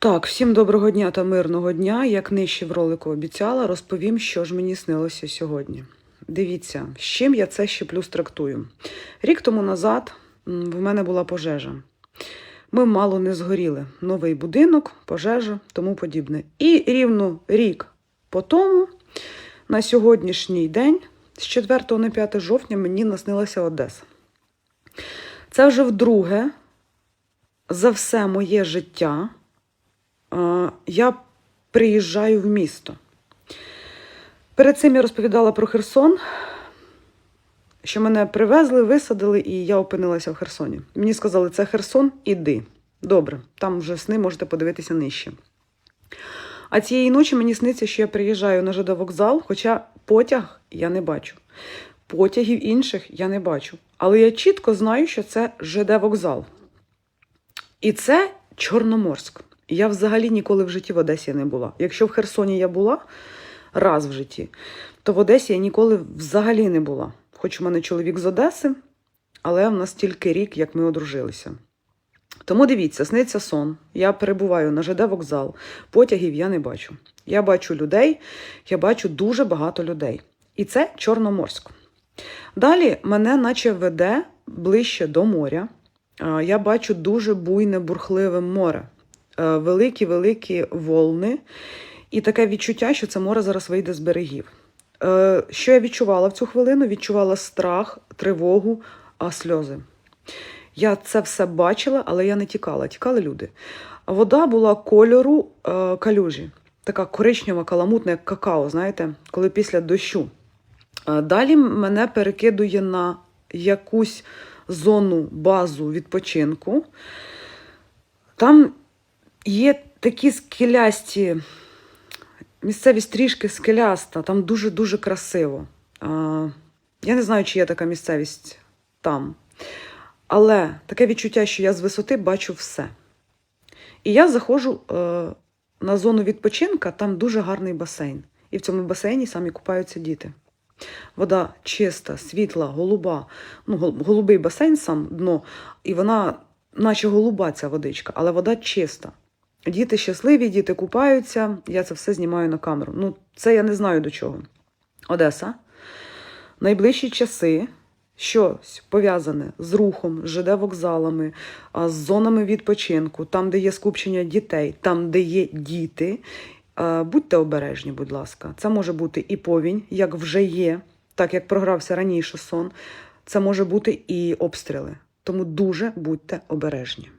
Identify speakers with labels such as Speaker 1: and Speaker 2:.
Speaker 1: Так, всім доброго дня та мирного дня. Як нижче в ролику обіцяла, розповім, що ж мені снилося сьогодні. Дивіться, з чим я це ще плюс трактую. Рік тому назад в мене була пожежа. Ми мало не згоріли. Новий будинок, пожежа, тому подібне. І рівно рік по тому, на сьогоднішній день, з 4 на 5 жовтня, мені наснилася Одеса. Це вже вдруге за все моє життя я приїжджаю в місто. Перед цим я розповідала про Херсон, що мене привезли, висадили, і я опинилася в Херсоні. Мені сказали, це Херсон, іди. Добре, там вже сни можете подивитися нижче. А цієї ночі мені сниться, що я приїжджаю на ЖД вокзал, хоча потяг я не бачу. Потягів інших я не бачу. Але я чітко знаю, що це ЖД вокзал. І це Чорноморськ. Я взагалі ніколи в житті в Одесі не була. Якщо в Херсоні я була раз в житті, то в Одесі я ніколи взагалі не була. Хоч у мене чоловік з Одеси, але в нас тільки рік, як ми одружилися. Тому дивіться, сниться сон. Я перебуваю на ЖД вокзал, потягів я не бачу. Я бачу людей, я бачу дуже багато людей. І це Чорноморськ. Далі мене наче веде ближче до моря. Я бачу дуже буйне, бурхливе море, великі-великі волни, і таке відчуття, що це море зараз вийде з берегів. Е, Що я відчувала в цю хвилину? Відчувала страх, тривогу, а сльози. Я це все бачила, але я не тікала. Тікали люди. Вода була кольору е, калюжі, така коричнева, каламутна, як какао, знаєте, коли після дощу. Е, Далі мене перекидує на якусь зону базу відпочинку. Там є такі скелясті, місцевість трішки скеляста, там дуже-дуже красиво. Я не знаю, чи є така місцевість там. Але таке відчуття, що я з висоти бачу все. І я заходжу е, на зону відпочинка, там дуже гарний басейн. І в цьому басейні самі купаються діти. Вода чиста, світла, голуба. Ну, голубий басейн сам дно, і вона, наче голуба, ця водичка, але вода чиста. Діти щасливі, діти купаються. Я це все знімаю на камеру. Ну, це я не знаю до чого. Одеса. Найближчі часи щось пов'язане з рухом, з ЖД вокзалами, з зонами відпочинку, там, де є скупчення дітей, там, де є діти. Будьте обережні, будь ласка. Це може бути і повінь, як вже є, так як програвся раніше сон. Це може бути і обстріли. Тому дуже будьте обережні.